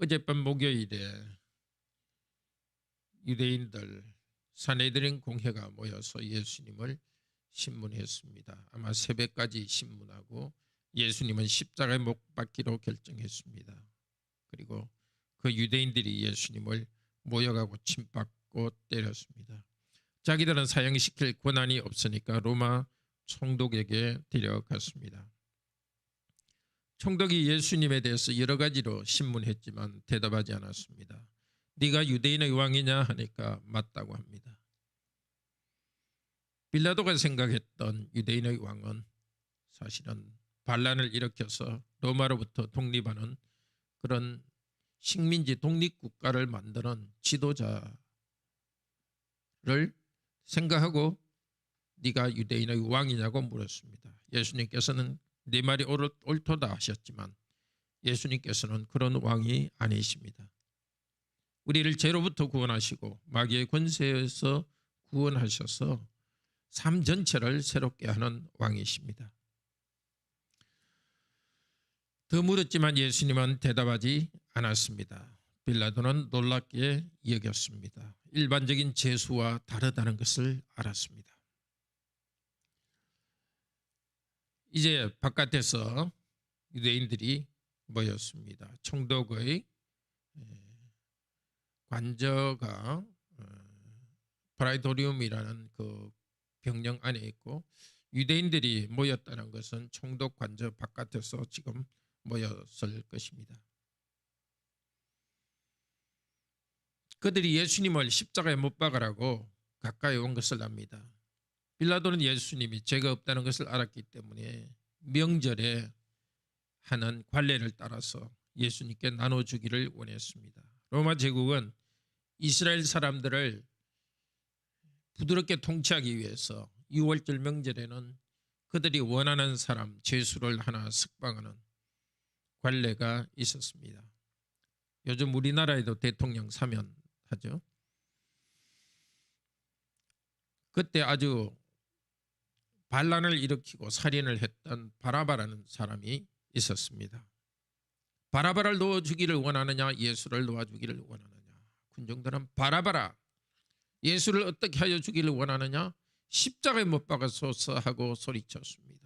어젯밤 목요일에 유대인들 사내들인 공회가 모여서 예수님을 신문했습니다. 아마 새벽까지 신문하고 예수님은 십자가에 못 박기로 결정했습니다. 그리고 그 유대인들이 예수님을 모여가고 침받고 때렸습니다. 자기들은 사형시킬 권한이 없으니까 로마 총독에게 데려갔습니다. 총독이 예수님에 대해서 여러 가지로 신문했지만 대답하지 않았습니다. 네가 유대인의 왕이냐 하니까 맞다고 합니다. 빌라도가 생각했던 유대인의 왕은 사실은 반란을 일으켜서 로마로부터 독립하는 그런 식민지 독립국가를 만드는 지도자를 생각하고 네가 유대인의 왕이냐고 물었습니다. 예수님께서는 네 말이 옳도다 하셨지만 예수님께서는 그런 왕이 아니십니다. 우리를 죄로부터 구원하시고 마귀의 권세에서 구원하셔서 삶 전체를 새롭게 하는 왕이십니다. 더 물었지만 예수님은 대답하지 않았습니다. 빌라도는 놀랍게 여겼습니다. 일반적인 재수와 다르다는 것을 알았습니다. 이제 바깥에서 유대인들이 모였습니다. 총독의 관저가 어, 프라이도리움이라는 그 병령 안에 있고 유대인들이 모였다는 것은 총독 관저 바깥에서 지금 모였을 것입니다. 그들이 예수님을 십자가에 못 박으라고 가까이 온 것을 압니다. 빌라도는 예수님이 죄가 없다는 것을 알았기 때문에 명절에 하는 관례를 따라서 예수님께 나눠주기를 원했습니다. 로마 제국은 이스라엘 사람들을 부드럽게 통치하기 위해서 6월절 명절에는 그들이 원하는 사람 죄수를 하나 석방하는 관례가 있었습니다. 요즘 우리나라에도 대통령 사면 하죠. 그때 아주 반란을 일으키고 살인을 했던 바라바라는 사람이 있었습니다. 바라바를 놓아주기를 원하느냐 예수를 놓아주기를 원하느냐 군중들은 바라바라 예수를 어떻게 하여 주기를 원하느냐 십자가에 못 박아소서 하고 소리쳤습니다.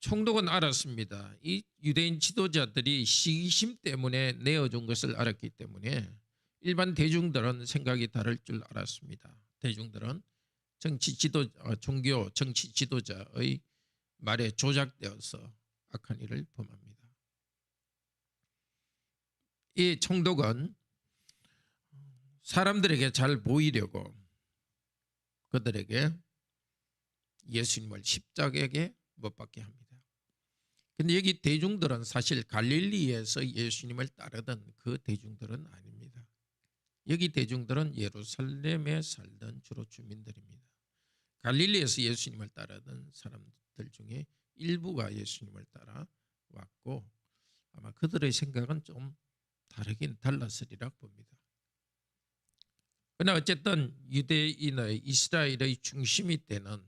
총독은 알았습니다. 이 유대인 지도자들이 시기심 때문에 내어준 것을 알았기 때문에 일반 대중들은 생각이 다를 줄 알았습니다. 대중들은 정치 지도 어, 종교 정치 지도자의 말에 조작되어서 악한 일을 범합니다. 이 총독은 사람들에게 잘 보이려고 그들에게 예수님을 십자가에 못 박게 합니다. 근데 여기 대중들은 사실 갈릴리에서 예수님을 따르던 그 대중들은 아닙니다. 여기 대중들은 예루살렘에 살던 주로 주민들입니다. 갈릴리에서 예수님을 따르던 사람들 중에 일부가 예수님을 따라 왔고 아마 그들의 생각은 좀 다르긴 달랐으리라 봅니다. 그러나 어쨌든 유대인의 이스라엘의 중심이 되는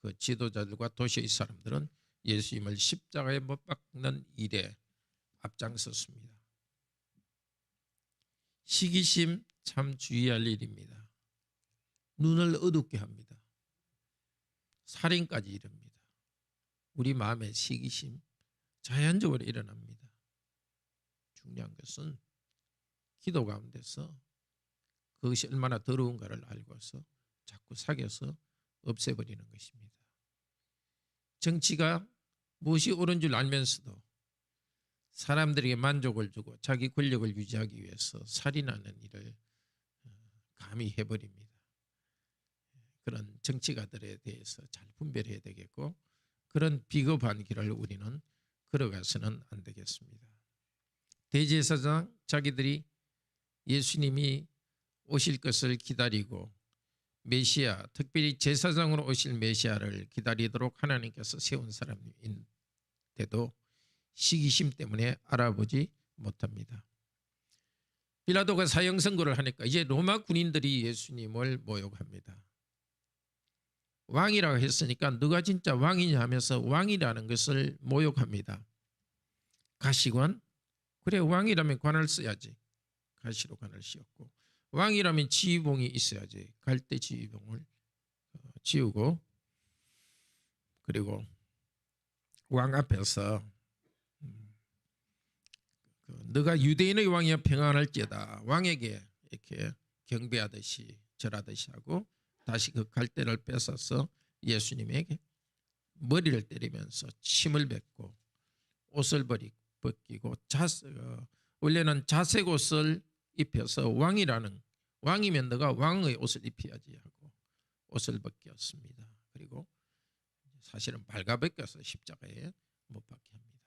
그 지도자들과 도시의 사람들은 예수님을 십자가에 못 박는 일에 앞장섰습니다. 시기심 참 주의할 일입니다. 눈을 어둡게 합니다. 살인까지 이릅니다. 우리 마음의 시기심 자연적으로 일어납니다. 중요한 것은 기도 가운데서 그것이 얼마나 더러운가를 알고서 자꾸 사귀어서 없애버리는 것입니다. 정치가 무엇이 옳은 줄 알면서도 사람들에게 만족을 주고 자기 권력을 유지하기 위해서 살인하는 일을 어, 감히 해버립니다. 그런 정치가들에 대해서 잘 분별해야 되겠고 그런 비겁한 길을 우리는 걸어가서는 안 되겠습니다. 대제사장 자기들이 예수님이 오실 것을 기다리고 메시아 특별히 제사장으로 오실 메시아를 기다리도록 하나님께서 세운 사람인데도 시기심 때문에 알아보지 못합니다. 빌라도가 사형 선고를 하니까 이제 로마 군인들이 예수님을 모욕합니다. 왕이라고 했으니까 누가 진짜 왕이냐 하면서 왕이라는 것을 모욕합니다. 가시관 그래 왕이라면 관을 써야지. 가시로 관을 씌웠고 왕이라면 지휘봉이 있어야지. 갈대 지휘봉을 어, 지우고 그리고 왕 앞에서 음, 그 너가 유대인의 왕이야 평안할지어다 왕에게 이렇게 경배하듯이 절하듯이 하고 다시 그 갈대를 뺏어서 예수님에게 머리를 때리면서 침을 뱉고 옷을 벗기고 자세, 어, 원래는 자색 옷을 입혀서 왕이라는 왕이면 너가 왕의 옷을 입혀야지 하고 옷을 벗겼습니다. 그리고 사실은 발가벗겨서 십자가에 못 박게 합니다.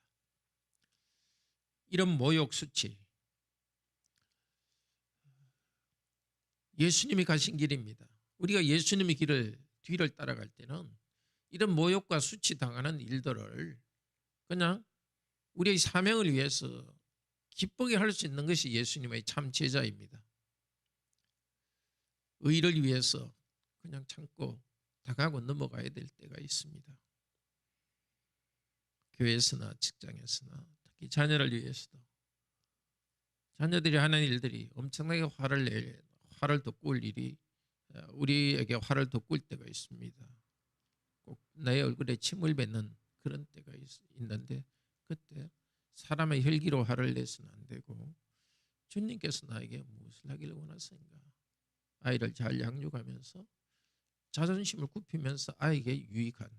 이런 모욕 수치 예수님이 가신 길입니다. 우리가 예수님의 길을 뒤를 따라갈 때는 이런 모욕과 수치 당하는 일들을 그냥 우리의 사명을 위해서 기쁘게 할 수 있는 것이 예수님의 참 제자입니다. 의를 위해서 그냥 참고 다가고 넘어가야 될 때가 있습니다. 교회에서나 직장에서나 특히 자녀를 위해서도 자녀들이 하는 일들이 엄청나게 화를 낼 화를 돋굴 일이 어, 우리에게 화를 돋굴 때가 있습니다. 꼭 내 얼굴에 침을 뱉는 그런 때가 있, 있는데 그때 사람의 혈기로 화를 내서는 안 되고 주님께서 나에게 무엇을 하기를 원하시는가 아이를 잘 양육하면서 자존심을 굽히면서 아이에게 유익한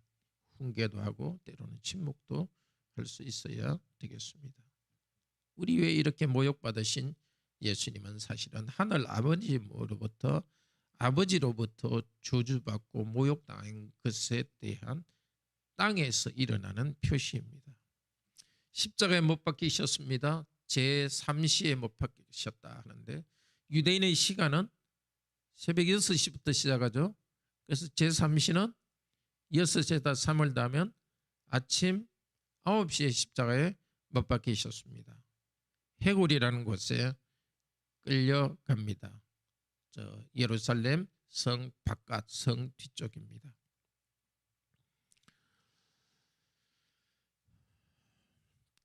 훈계도 하고 때로는 침묵도 할 수 있어야 되겠습니다. 우리 왜 이렇게 모욕받으신 예수님은 사실은 하늘 아버지로부터 아버지로부터 저주받고 모욕당한 것에 대한 땅에서 일어나는 표시입니다. 십자가에 못 박히셨습니다. 제3시에 못 박히셨다 하는데 유대인의 시간은 새벽 6시부터 시작하죠. 그래서 제3시는 6시에다 3을 다면 아침 9시에 십자가에 못 박히셨습니다. 해골이라는 곳에 끌려갑니다. 저 예루살렘 성 바깥 성 뒤쪽입니다.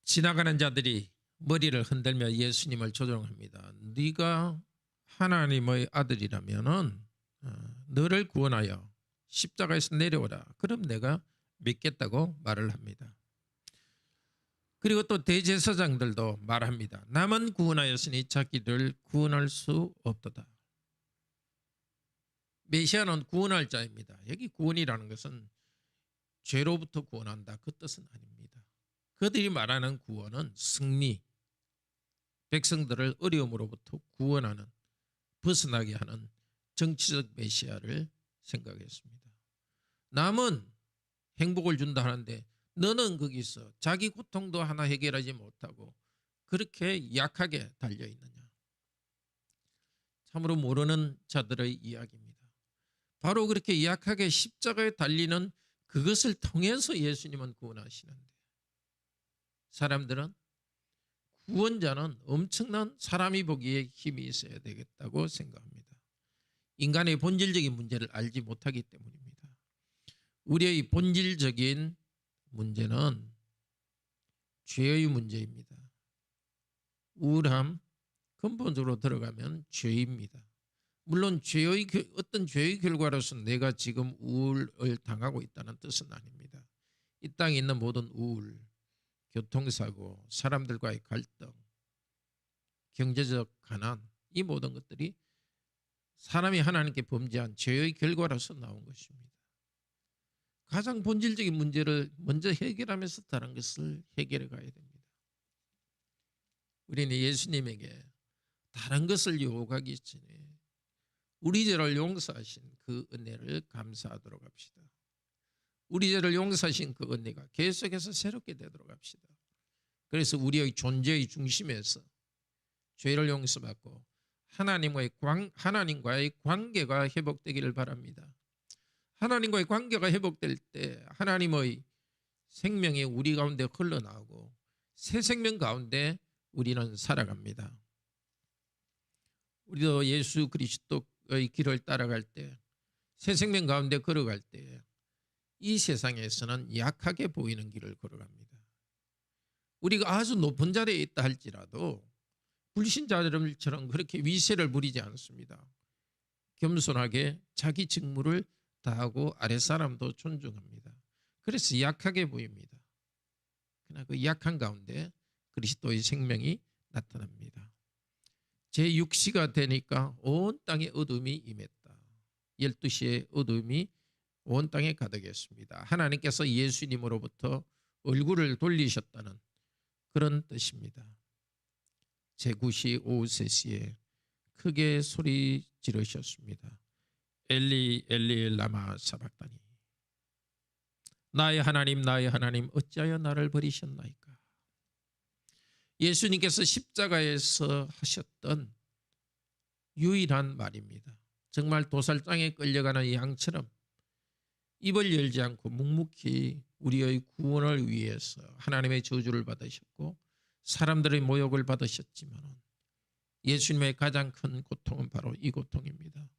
지나가는 자들이 머리를 흔들며 예수님을 조종합니다. 네가 하나님의 아들이라면은 어, 너를 구원하여 십자가에서 내려오라. 그럼 내가 믿겠다고 말을 합니다. 그리고 또 대제사장들도 말합니다. 남은 구원하였으니 자기를 구원할 수 없도다. 메시아는 구원할 자입니다. 여기 구원이라는 것은 죄로부터 구원한다 그 뜻은 아닙니다. 그들이 말하는 구원은 승리, 백성들을 어려움으로부터 구원하는 벗어나게 하는 정치적 메시아를 생각했습니다. 남은 행복을 준다 하는데 너는 거기서 자기 고통도 하나 해결하지 못하고 그렇게 약하게 달려 있느냐? 참으로 모르는 자들의 이야기입니다. 바로 그렇게 약하게 십자가에 달리는 그것을 통해서 예수님은 구원하시는데 사람들은 구원자는 엄청난 사람이 보기에 힘이 있어야 되겠다고 생각합니다. 인간의 본질적인 문제를 알지 못하기 때문입니다. 우리의 본질적인 문제는 죄의 문제입니다. 우울함 근본적으로 들어가면 죄입니다. 물론 죄의 어떤 죄의 결과로서 내가 지금 우울을 당하고 있다는 뜻은 아닙니다. 이 땅에 있는 모든 우울, 교통사고, 사람들과의 갈등, 경제적 가난 이 모든 것들이 사람이 하나님께 범죄한 죄의 결과로서 나온 것입니다. 가장 본질적인 문제를 먼저 해결하면서 다른 것을 해결해 가야 됩니다. 우리는 예수님에게 다른 것을 요구하기 전에 우리 죄를 용서하신 그 은혜를 감사하도록 합시다. 우리 죄를 용서하신 그 은혜가 계속해서 새롭게 되도록 합시다. 그래서 우리의 존재의 중심에서 죄를 용서받고 하나님과의, 관, 하나님과의 관계가 회복되기를 바랍니다. 하나님과의 관계가 회복될 때 하나님의 생명이 우리 가운데 흘러나오고 새 생명 가운데 우리는 살아갑니다. 우리도 예수 그리스도 의 길을 따라갈 때 새 생명 가운데 걸어갈 때 이 세상에서는 약하게 보이는 길을 걸어갑니다. 우리가 아주 높은 자리에 있다 할지라도 불신자들처럼 그렇게 위세를 부리지 않습니다. 겸손하게 자기 직무를 다하고 아랫사람도 존중합니다. 그래서 약하게 보입니다. 그러나 그 약한 가운데 그리스도의 생명이 나타납니다. 제6시가 되니까 온 땅에 어둠이 임했다. 12시에 어둠이 온 땅에 가득했습니다. 하나님께서 예수님으로부터 얼굴을 돌리셨다는 그런 뜻입니다. 제9시 오후 3시에 크게 소리 지르셨습니다. 엘리 엘리 라마 사박다니 나의 하나님 나의 하나님 어찌하여 나를 버리셨나이까 예수님께서 십자가에서 하셨던 유일한 말입니다. 정말 도살장에 끌려가는 양처럼 입을 열지 않고 묵묵히 우리의 구원을 위해서 하나님의 저주를 받으셨고 사람들의 모욕을 받으셨지만 예수님의 가장 큰 고통은 바로 이 고통입니다.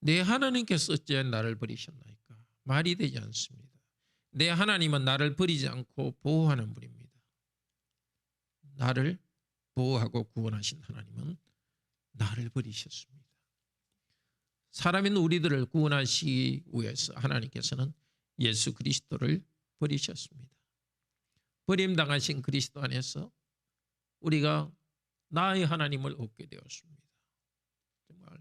내 하나님께서 어째 나를 버리셨나이까? 말이 되지 않습니다. 내 하나님은 나를 버리지 않고 보호하는 분입니다. 나를 보호하고 구원하신 하나님은 나를 버리셨습니다. 사람인 우리들을 구원하시기 위해서 하나님께서는 예수 그리스도를 버리셨습니다. 버림당하신 그리스도 안에서 우리가 나의 하나님을 얻게 되었습니다. 정말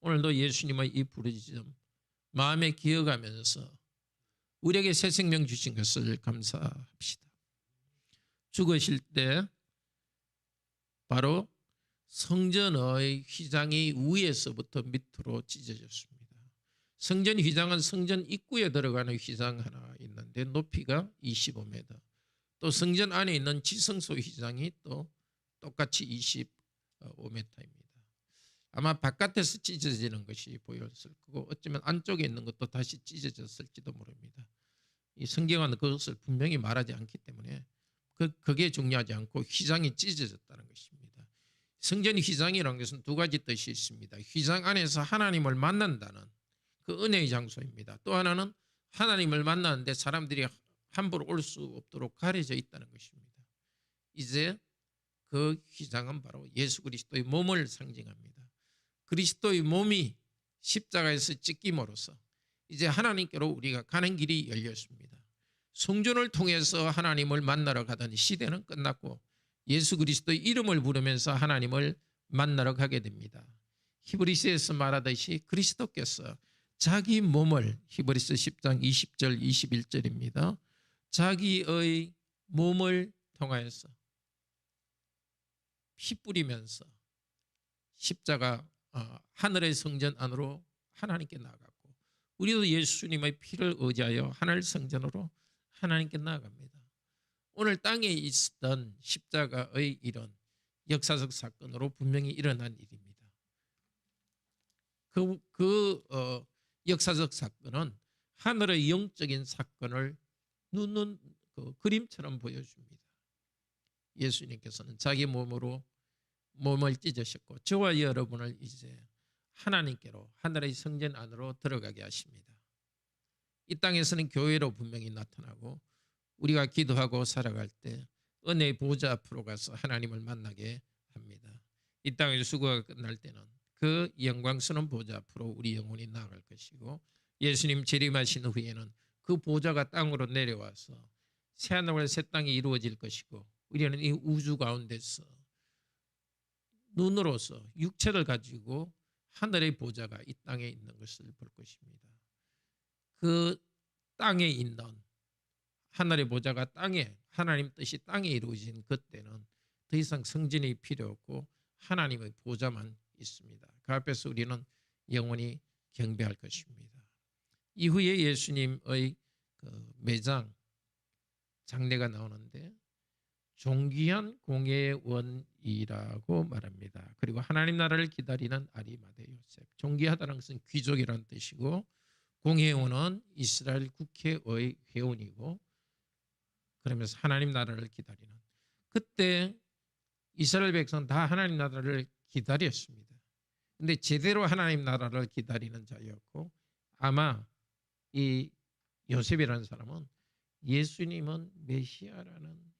오늘도 예수님의 이 부르짖음 마음에 기억하면서 우리에게 새 생명 주신 것을 감사합시다. 죽으실 때 바로 성전의 휘장이 위에서부터 밑으로 찢어졌습니다. 성전 휘장은 성전 입구에 들어가는 휘장 하나 있는데 높이가 25m. 또 성전 안에 있는 지성소 휘장이 또 똑같이 25m입니다. 아마 바깥에서 찢어지는 것이 보였을 거고 어쩌면 안쪽에 있는 것도 다시 찢어졌을지도 모릅니다. 이 성경은 그것을 분명히 말하지 않기 때문에 그, 그게 중요하지 않고 휘장이 찢어졌다는 것입니다. 성전 휘장이라는 것은 두 가지 뜻이 있습니다. 휘장 안에서 하나님을 만난다는 그 은혜의 장소입니다. 또 하나는 하나님을 만나는데 사람들이 함부로 올 수 없도록 가려져 있다는 것입니다. 이제 그 휘장은 바로 예수 그리스도의 몸을 상징합니다. 그리스도의 몸이 십자가에서 찢김으로써 이제 하나님께로 우리가 가는 길이 열렸습니다. 성전을 통해서 하나님을 만나러 가던 시대는 끝났고 예수 그리스도의 이름을 부르면서 하나님을 만나러 가게 됩니다. 히브리스에서 말하듯이 그리스도께서 자기 몸을 히브리스 10장 20절 21절입니다. 자기의 몸을 통하여서 피 뿌리면서 십자가 어, 하늘의 성전 안으로 하나님께 나아갔고 우리도 예수님의 피를 의지하여 하늘 성전으로 하나님께 나아갑니다. 오늘 땅에 있었던 십자가의 일은 역사적 사건으로 분명히 일어난 일입니다. 그, 그 어, 역사적 사건은 하늘의 영적인 사건을 눈눈 그 그림처럼 보여줍니다. 예수님께서는 자기 몸으로 몸을 찢으셨고 저와 여러분을 이제 하나님께로 하늘의 성전 안으로 들어가게 하십니다. 이 땅에서는 교회로 분명히 나타나고 우리가 기도하고 살아갈 때 은혜의 보좌 앞으로 가서 하나님을 만나게 합니다. 이 땅의 수고가 끝날 때는 그 영광스러운 보좌 앞으로 우리 영혼이 나아갈 것이고 예수님 재림하신 후에는 그 보좌가 땅으로 내려와서 새하늘과 새 땅이 이루어질 것이고 우리는 이 우주 가운데서 눈으로서 육체를 가지고 하늘의 보좌가 이 땅에 있는 것을 볼 것입니다. 그 땅에 있는 하늘의 보좌가 땅에 하나님 뜻이 땅에 이루어진 그때는 더 이상 성전이 필요 없고 하나님의 보좌만 있습니다. 그 앞에서 우리는 영원히 경배할 것입니다. 이후에 예수님의 그 매장 장례가 나오는데 존귀한 공예원이라고 말합니다. 그리고 하나님 나라를 기다리는 아리마대 요셉. 존귀하다는 것은 귀족이라는 뜻이고 공예원은 이스라엘 국회의 회원이고 그러면서 하나님 나라를 기다리는 그때 이스라엘 백성 다 하나님 나라를 기다렸습니다. 근데 제대로 하나님 나라를 기다리는 자였고 아마 이 요셉이라는 사람은 예수님은 메시아라는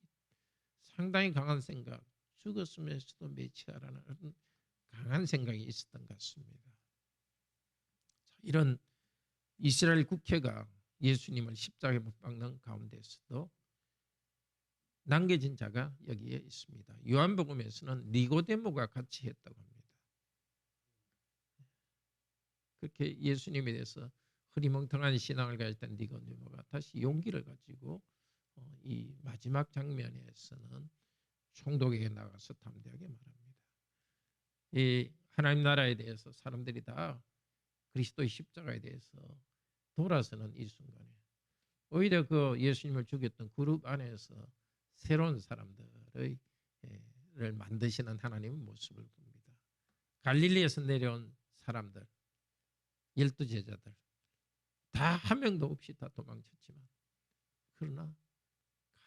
상당히 강한 생각, 죽었으면서도 그런 강한 생각이 있었던 것 같습니다. 자, 이런 이스라엘 국회가 예수님을 십자가에 못 박는 가운데서도 남겨진 자가 여기에 있습니다. 요한복음에서는 니고데모가 같이 했다고 합니다. 그렇게 예수님에 대해서 흐리멍텅한 신앙을 가졌던 니고데모가 다시 용기를 가지고 어, 이 마지막 장면에서는 총독에게 나가서 담대하게 말합니다. 이 하나님 나라에 대해서 사람들이 다 그리스도의 십자가에 대해서 돌아서는 이 순간에 오히려 그 예수님을 죽였던 그룹 안에서 새로운 사람들의 예, 를 만드시는 하나님의 모습을 봅니다. 갈릴리에서 내려온 사람들, 열두 제자들 다 한 명도 없이 다 도망쳤지만 그러나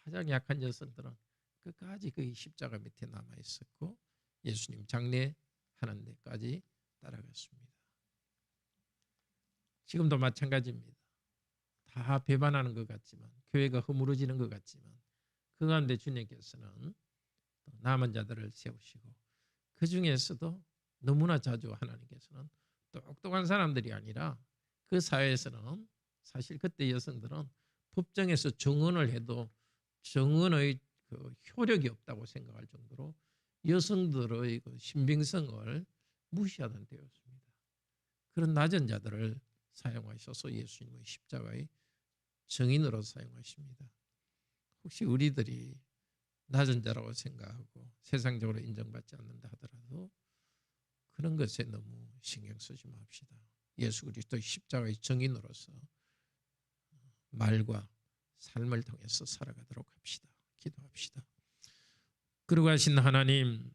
가장 약한 여성들은 끝까지 그 십자가 밑에 남아 있었고 예수님 장례하는 데까지 따라갔습니다. 지금도 마찬가지입니다. 다 배반하는 것 같지만 교회가 허물어지는 것 같지만 그 가운데 주님께서는 또 남은 자들을 세우시고 그 중에서도 너무나 자주 하나님께서는 똑똑한 사람들이 아니라 그 사회에서는 사실 그때 여성들은 법정에서 정언을 해도 정언의 그 효력이 없다고 생각할 정도로 여성들의 그 신빙성을 무시하던 때였습니다. 그런 낮은 자들을 사용하셔서 예수님의 십자가의 정인으로 사용하십니다. 혹시 우리들이 낮은 자라고 생각하고 세상적으로 인정받지 않는다 하더라도 그런 것에 너무 신경 쓰지 맙시다. 예수 그리스도의 십자가의 정인으로서 말과 삶을 통해서 살아가도록 합시다. 기도합시다. 그러고 하신 하나님,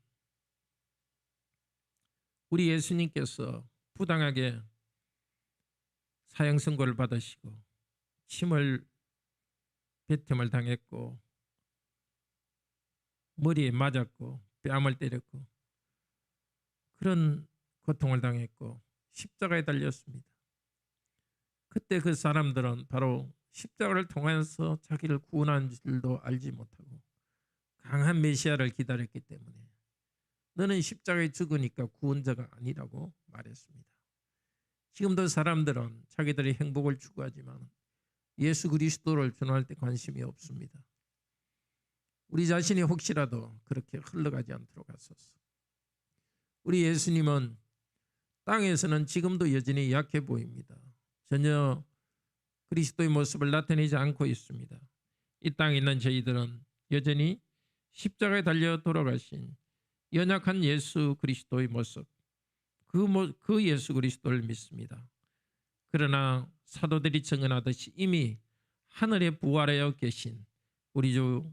우리 예수님께서 부당하게 사형 선고를 받으시고 침을 뱉음을 당했고 머리에 맞았고 뺨을 때렸고 그런 고통을 당했고 십자가에 달렸습니다. 그때 그 사람들은 바로 십자가를 통해서 자기를 구원한 줄도 알지 못하고 강한 메시아를 기다렸기 때문에 너는 십자가에 죽으니까 구원자가 아니라고 말했습니다. 지금도 사람들은 자기들의 행복을 추구하지만 예수 그리스도를 전할 때 관심이 없습니다. 우리 자신이 혹시라도 그렇게 흘러가지 않도록 하소서. 우리 예수님은 땅에서는 지금도 여전히 약해 보입니다. 전혀 그리스도의 모습을 나타내지 않고 있습니다. 이 땅에 있는 저희들은 여전히 십자가에 달려 돌아가신 연약한 예수 그리스도의 모습, 그, 그 예수 그리스도를 믿습니다. 그러나 사도들이 증언하듯이 이미 하늘에 부활하여 계신 우리 주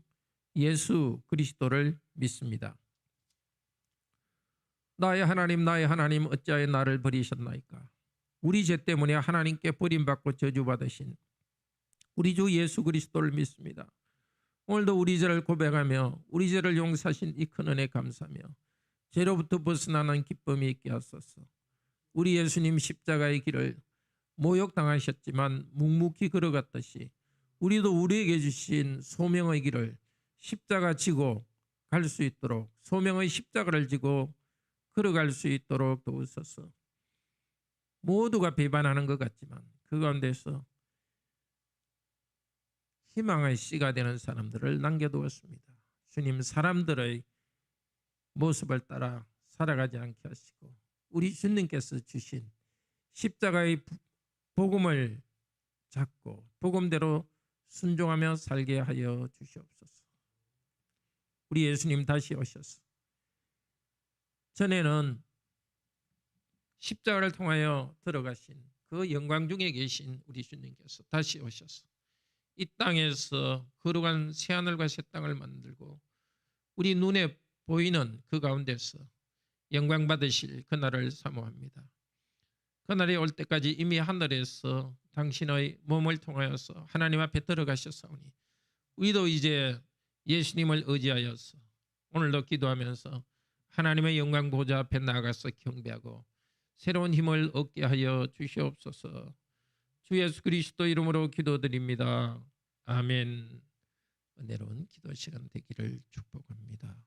예수 그리스도를 믿습니다. 나의 하나님 나의 하나님 어찌하여 나를 버리셨나이까 우리 죄 때문에 하나님께 버림받고 저주받으신 우리 주 예수 그리스도를 믿습니다. 오늘도 우리 죄를 고백하며 우리 죄를 용서하신 이 큰 은혜 감사하며 죄로부터 벗어나는 기쁨이 있게 하소서. 우리 예수님 십자가의 길을 모욕당하셨지만 묵묵히 걸어갔듯이 우리도 우리에게 주신 소명의 길을 십자가 지고 갈 수 있도록 소명의 십자가를 지고 걸어갈 수 있도록 도우소서. 모두가 배반하는 것 같지만 그 가운데서 희망의 씨가 되는 사람들을 남겨두었습니다. 주님 사람들의 모습을 따라 살아가지 않게 하시고 우리 주님께서 주신 십자가의 복음을 잡고 복음대로 순종하며 살게 하여 주시옵소서. 우리 예수님 다시 오셔서 전에는 십자가를 통하여 들어가신 그 영광 중에 계신 우리 주님께서 다시 오셔서 이 땅에서 거룩한 새 하늘과 새 땅을 만들고 우리 눈에 보이는 그 가운데서 영광 받으실 그날을 사모합니다. 그날이 올 때까지 이미 하늘에서 당신의 몸을 통하여서 하나님 앞에 들어가셨사오니 우리도 이제 예수님을 의지하여서 오늘도 기도하면서 하나님의 영광 보좌 앞에 나가서 경배하고 새로운 힘을 얻게 하여 주시옵소서. 주 예수 그리스도 이름으로 기도드립니다. 아멘. 은혜로운 기도 시간 되기를 축복합니다.